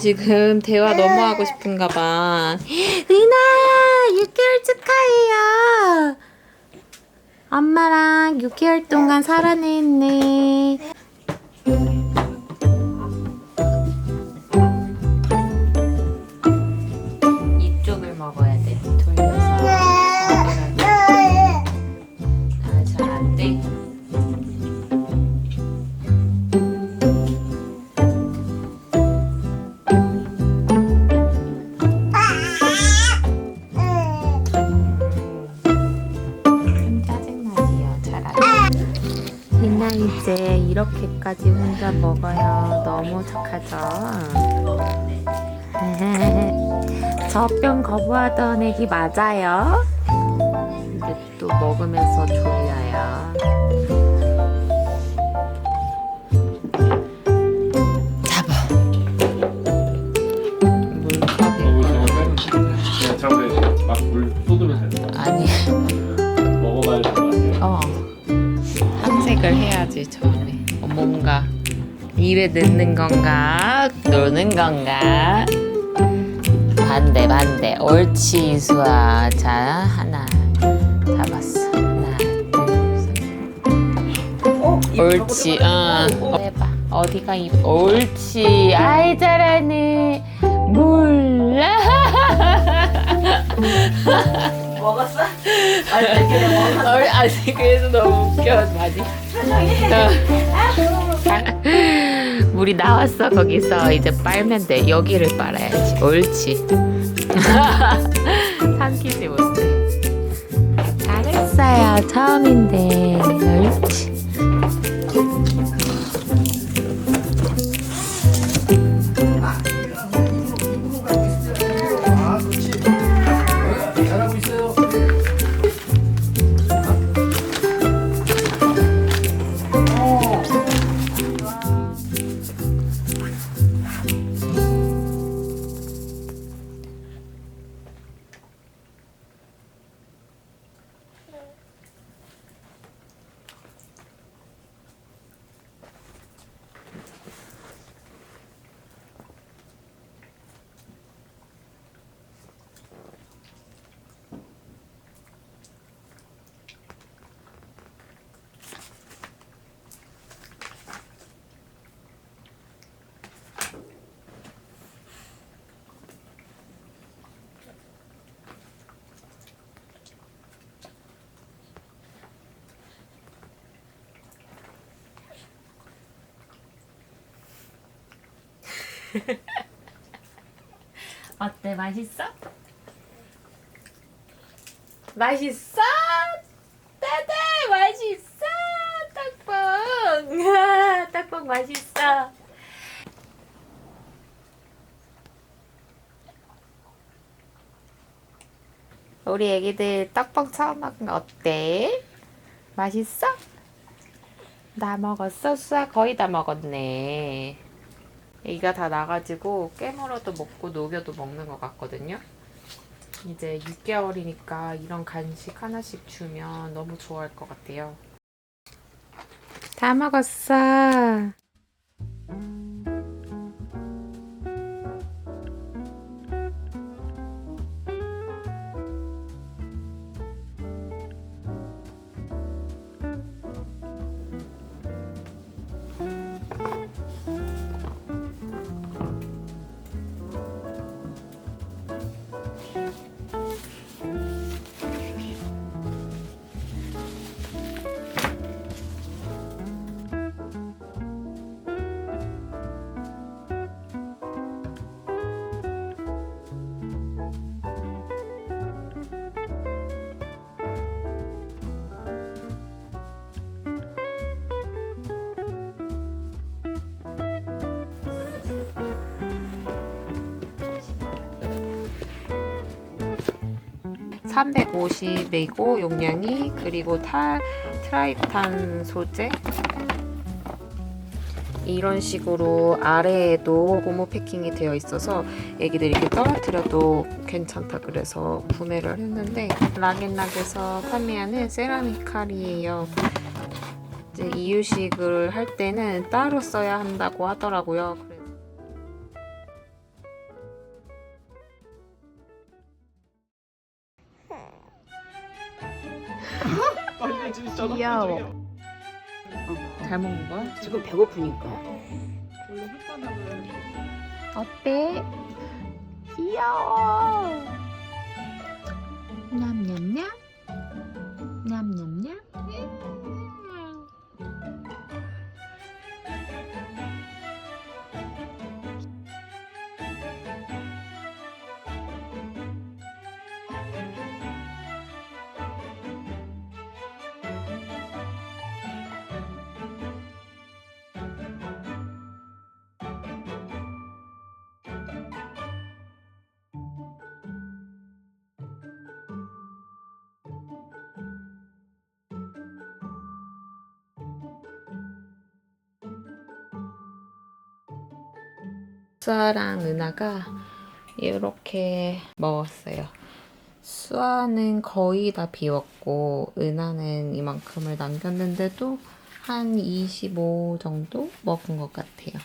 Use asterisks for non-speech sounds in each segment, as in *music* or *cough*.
지금 대화 너무 하고 싶은가 봐. 리나야, 6개월 축하해요. 엄마랑 6개월 동안 살아냈네. 혼자 먹어요. 너무 착하죠? *laughs* 젖병 거부하던 애기 맞아요? 이제 또 먹으면서 졸려요. 잡아. 막물 했어. 아니. 먹어봐야 될것 같아요. 어. 탐색을 해야지 뭔가 입에 넣는 건가 노는 건가. 반대 반대. 옳지 이수아. 자 하나 잡았어. 하나 둘 셋. 옳지. 어. 해봐. 어디가 입? 옳지. 아이 잘하네. 몰라. 먹었어? 아니 아니 그래서 너무 웃겨 많이. 어. *laughs* 물이 나왔어 거기서 이제 빨면 돼 여기를 빨아야지 옳지. *laughs* 삼키지 못해. 잘했어요 처음인데 옳지. *laughs* 어때 맛있어? 맛있어? 따다 맛있어 떡볶 *laughs* 떡볶 맛있어 우리 애기들 떡볶 처음 먹은 거 어때? 맛있어? 다 먹었어? 수아 거의 다 먹었네 애기가 다 나가지고 깨물어도 먹고 녹여도 먹는 것 같거든요. 이제 6개월이니까 이런 간식 하나씩 주면 너무 좋아할 것 같아요. 다 먹었어. (350이고) 용량이 그리고 타 트라이탄 소재 이런 식으로 아래에도 고무 패킹이 되어 있어서 애기들이 이렇게 떨어뜨려도 괜찮다 그래서 구매를 했는데 락앤락에서 판매하는 세라믹 칼이에요. 이제 이유식을 할 때는 따로 써야 한다고 하더라고요. 귀여워. 잘 먹는 거야? 지금 배고프니까. 원래 혓바닥을 어때? 귀여워. 냠냠냠. 수아랑 은하가 이렇게 먹었어요. 수아는 거의 다 비웠고 은하는 이만큼을 남겼는데도 한 25 정도 먹은 것 같아요.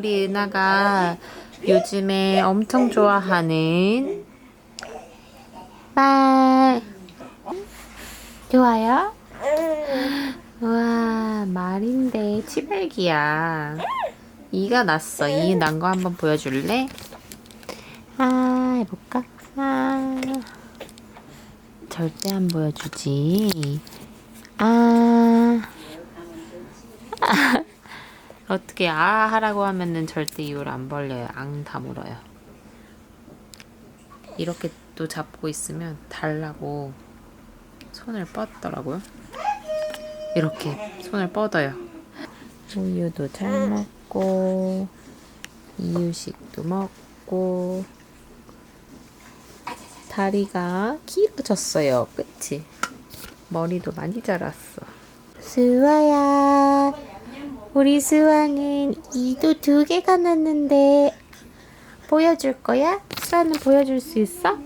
우리 은하가 요즘에 엄청 좋아하는 말 좋아요? 와 말인데 치발기야 이가 났어 이 난 거 한번 보여줄래? 아 해볼까? 아 절대 안 보여주지 아 어떻게 아 하라고 하면은 절대 이유를 안 벌려요. 앙 다물어요. 이렇게 또 잡고 있으면 달라고 손을 뻗더라고요. 이렇게 손을 뻗어요. 우유도 잘 먹고 이유식도 먹고 다리가 길어졌어요. 그치? 머리도 많이 자랐어. 수아야. 우리 수아는 이도 두 개가 났는데 보여줄 거야? 수아는 보여줄 수 있어?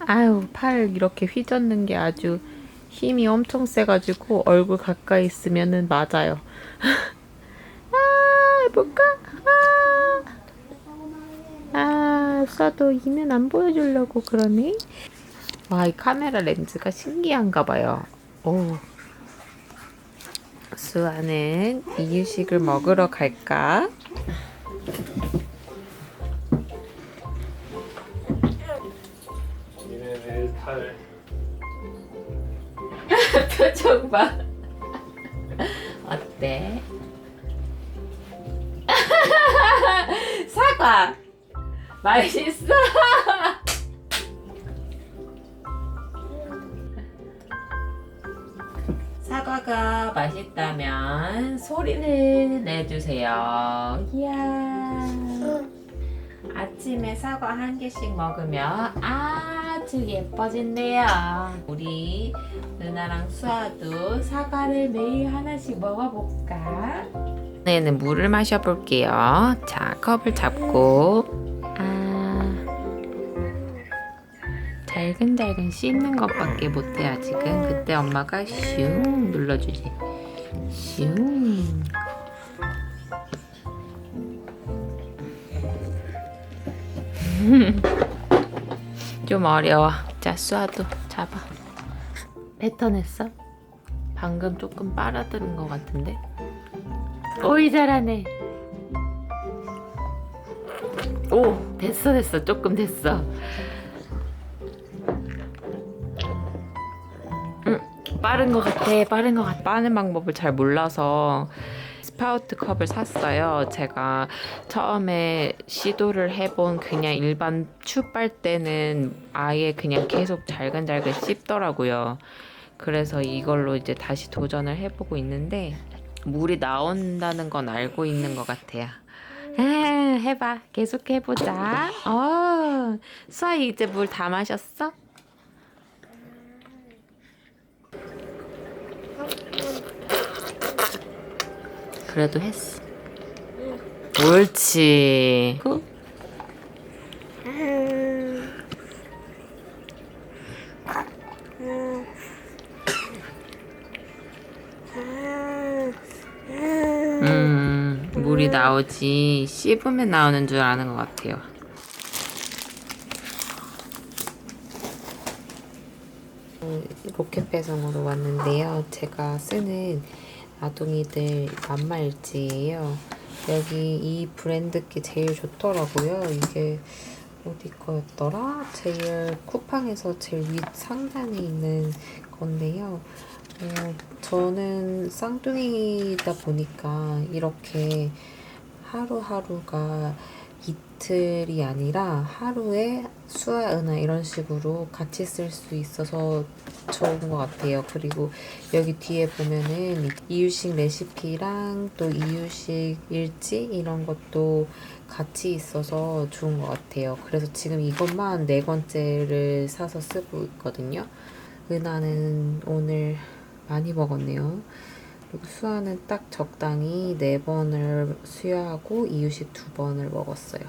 아유 팔 이렇게 휘젓는 게 아주 힘이 엄청 세가지고 얼굴 가까이 있으면은 맞아요. *laughs* 아 해볼까? 아, 아 수아도 이면 안 보여주려고 그러네. 와 이 카메라 렌즈가 신기한가 봐요. 오. 수아는 이유식을 먹으러 갈까? 탈 *laughs* 표정 봐. 어때? *laughs* 사과 맛있어. 사과가 맛있다면 소리를 내주세요. 이야. 아침에 사과 한 개씩 먹으면 아주 예뻐진대요. 우리 누나랑 수아도 사과를 매일 하나씩 먹어볼까? 이번에는 물을 마셔볼게요. 자, 컵을 잡고 달근달근 씻는 것밖에 못해 아직은. 그때 엄마가 슝 눌러주지. 슝. *laughs* 좀 어려워. 자 수아도 잡아. 뱉어냈어? 방금 조금 빨아들은 것 같은데? 오이 잘하네. 오 됐어 됐어. 조금 됐어 빠른 것 같아 빠른 것 같아 빠는 방법을 잘 몰라서 스파우트 컵을 샀어요 제가 처음에 시도를 해본 그냥 일반 추빨대는 아예 그냥 계속 잘근잘근 씹더라고요 그래서 이걸로 이제 다시 도전을 해보고 있는데 물이 나온다는 건 알고 있는 것 같아요 아, 해봐. 계속 해보자. 어, 수아 이제 물 다 마셨어? 그래도 했어. 옳지. 후. 음, 물이 나오지. 씹으면 나오는 줄 아는 것 같아요. 로켓 배송으로 왔는데요. 제가 쓰는 아동이들 맘마일지예요. 여기 이 브랜드 게 제일 좋더라고요. 이게 어디 거였더라? 제일 쿠팡에서 제일 윗 상단에 있는 건데요. 어, 저는 쌍둥이다 보니까 이렇게 하루하루가 이틀이 아니라 하루에 수아, 은하 이런 식으로 같이 쓸 수 있어서 좋은 것 같아요. 그리고 여기 뒤에 보면은 이유식 레시피랑 또 이유식 일지 이런 것도 같이 있어서 좋은 것 같아요. 그래서 지금 이것만 네 번째를 사서 쓰고 있거든요. 은하는 오늘 많이 먹었네요. 그리고 수아는 딱 적당히 네 번을 수유하고 이유식 두 번을 먹었어요.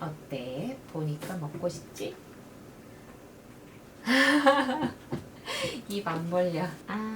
어때? 보니까 먹고 싶지? *laughs* 입 안 벌려. 아,